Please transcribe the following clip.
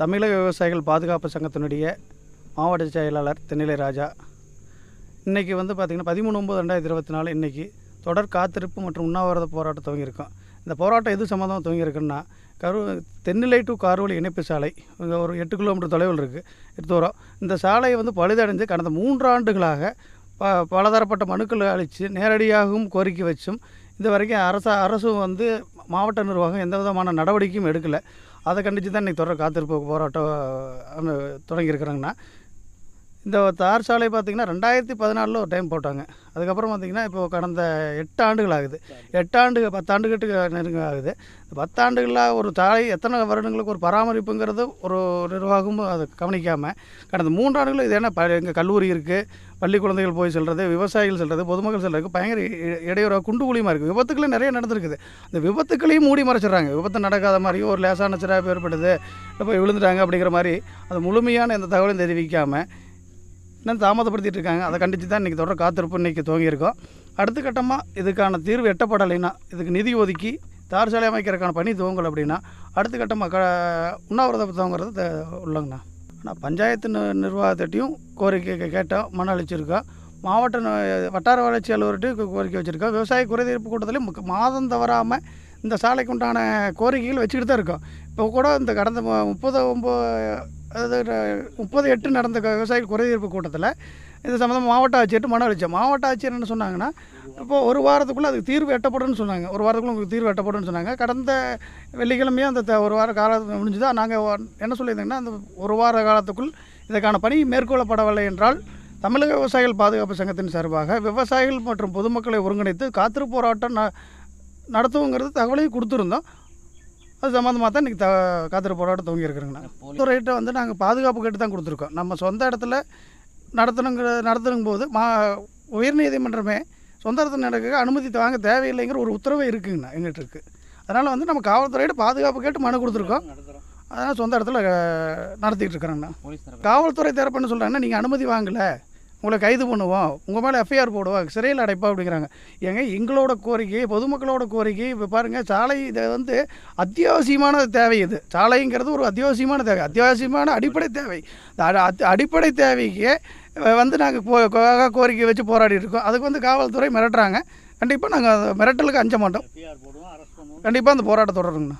தமிழக விவசாயிகள் பாதுகாப்பு சங்கத்தினுடைய மாவட்ட செயலாளர் தென்னிலை ராஜா. இன்றைக்கி வந்து பார்த்திங்கன்னா பதிமூணு ஒம்பது ரெண்டாயிரத்தி இருபத்தி நாலு இன்றைக்கி தொடர் காத்திருப்பு மற்றும் உண்ணாவிரத போராட்டம் துவங்கியிருக்கோம். இந்த போராட்டம் எது சம்மந்தமாக துவங்கியிருக்குன்னா கரு தென்னிலை டு கார்வழி இணைப்பு சாலை ஒரு எட்டு கிலோமீட்டர் தொலைவில் இருக்குது தூரம் இந்த சாலையை வந்து பழுதடைஞ்சு கடந்த மூன்று ஆண்டுகளாக ப பலதரப்பட்ட மனுக்களை அளித்து நேரடியாகவும் கோரிக்கை வச்சும் இது வரைக்கும் அரச அரசும் வந்து மாவட்ட நிர்வாகம் எந்த விதமான நடவடிக்கையும் எடுக்கலை. அதை கண்டித்து தான் இன்றைக்கி தொடர் காத்திருப்பு போராட்டம் அஹ், இந்த தார் சாலை பார்த்திங்கன்னா ரெண்டாயிரத்தி பதினாலில் ஒரு டைம் போட்டாங்க. அதுக்கப்புறம் பார்த்திங்கன்னா இப்போ கடந்த எட்டு ஆண்டுகள் ஆகுது. எட்டாண்டு பத்தாண்டுகிட்டு நெருங்க ஆகுது. பத்தாண்டுகளாக ஒரு சாலை எத்தனை வருடங்களுக்கு ஒரு பராமரிப்புங்கிறது ஒரு நிர்வாகமும் அதை கவனிக்காமல் கடந்த மூன்றாண்டுகளும் இது என்ன ப எங்கள் கல்லூரி இருக்குது பள்ளி குழந்தைகள் போய் செல்கிறது விவசாயிகள் செல்கிறது பொதுமக்கள் செல்கிறதுக்கு பயங்கர இடையூறாக குண்டு குழியுமா இருக்குது விபத்துக்களே நிறைய நடந்திருக்குது. அந்த விபத்துக்களையும் மூடி மறைச்சிடுறாங்க. விபத்து நடக்காத மாதிரியும் ஒரு லேசான சிறப்பு ஏற்படுது. இப்போ போய் விழுந்துட்டாங்க அப்படிங்கிற மாதிரி அது முழுமையான எந்த தகவலையும் தெரிவிக்காமல் இன்னும் தாமதப்படுத்திட்டு இருக்காங்க. அதை கண்டித்து தான் இன்றைக்கி தொடர் காத்திருப்பு இன்றைக்கி துவங்கியிருக்கோம். அடுத்த கட்டமாக இதுக்கான தீர்வு எட்டப்படலைன்னா இதுக்கு நிதி ஒதுக்கி தார் சாலை அமைக்கிறதுக்கான பணி துவங்கல் அப்படின்னா அடுத்த கட்டமாக க உண்ணாவிரதம் துவங்குறது த- உள்ளங்கண்ணா. ஆனால் பஞ்சாயத்து நிர்வாகத்திட்டையும் கோரிக்கை கேட்டால் கேட்டோம் மன அளிச்சிருக்கோம் மாவட்ட வட்டார வளர்ச்சி அலுவலர்கிட்டையும் கோரிக்கை வச்சுருக்கோம் விவசாய குறைதீர்ப்பு கூட்டத்திலையும் முக்க- மாதம் தவறாமல் இந்த சாலைக்கு உண்டான கோரிக்கைகள் வச்சுக்கிட்டு தான் இருக்கோம். இப்போ கூட இந்த கடந்த மு- முப்பது ஒம்பது அதாவது முப்பது எட்டு நடந்த விவசாயிகள் விவசாய குறைதீர்ப்பு கூட்டத்தில் இது சம்மந்தம் மாவட்ட ஆட்சியர்கிட்ட மனு அளித்தோம் மாவட்ட ஆட்சியர் என்ன சொன்னாங்கன்னா இப்போது ஒரு வாரத்துக்குள்ளே அதுக்கு தீர்வு எட்டப்படும்னு சொன்னாங்க. ஒரு வாரத்துக்குள்ள உங்களுக்கு தீர்வு எட்டப்படும்னு சொன்னாங்க. கடந்த வெள்ளிக்கிழமையே அந்த த- ஒரு வார காலம் முடிஞ்சுதான் நாங்கள் என்ன சொல்லியிருந்தீங்கன்னா அந்த ஒரு வார காலத்துக்குள் இதற்கான பணி மேற்கொள்ளப்படவில்லை என்றால் தமிழக விவசாயிகள் பாதுகாப்பு சங்கத்தின் சார்பாக விவசாயிகள் மற்றும் பொதுமக்களை ஒருங்கிணைத்து காத்திருப்பு போராட்டம் ந நடத்துவோங்கிறது தகவலையும் கொடுத்துருந்தோம். அது சம்மந்தமாக தான் இன்றைக்கி த காத்திருப்பு போராட்டம் துவங்கியிருக்கிறேங்கண்ணா துறையிட்ட வந்து நாங்கள் பாதுகாப்பு கேட்டு தான் கொடுத்துருக்கோம். நம்ம சொந்த இடத்துல நடத்தணுங்கிற நடத்தணும் போது மா உயர்நீதிமன்றமே சொந்த இடத்துல நடக்க அனுமதி வாங்க தேவையில்லைங்கிற ஒரு உத்தரவு இருக்குங்கண்ணா எங்கிட்ட இருக்குது அதனால் வந்து நம்ம காவல்துறையிட்ட பாதுகாப்பு கேட்டு மனு கொடுத்துருக்கோம். அதனால் சொந்த இடத்துல அஹ், நடத்திட்டு இருக்கிறேங்கண்ணா காவல்துறை தரப்பு என்ன சொல்கிறாங்கன்னா நீங்கள் அனுமதி வாங்கலை. உங்களை கைது பண்ணுவோம். உங்கள் மேலே எஃப்ஐஆர் போடுவோம் சிறையில் அடைப்பா அப்படிங்கிறாங்க. ஏங்க எங்களோட கோரிக்கை பொதுமக்களோட கோரிக்கை இப்போ பாருங்கள் சாலை இது வந்து அத்தியாவசியமான தேவை இது. சாலைங்கிறது ஒரு அத்தியாவசியமான தேவை. அத்தியாவசியமான அடிப்படை தேவை. அடிப்படை தேவைக்கு வந்து நாங்கள் கோரிக்கை வச்சு போராடி இருக்கோம். அதுக்கு வந்து காவல்துறை மிரட்டுறாங்க. கண்டிப்பாக நாங்கள் மிரட்டலுக்கு அஞ்ச மாட்டோம். கண்டிப்பாக அந்த போராட்டம் தொடருங்கண்ணா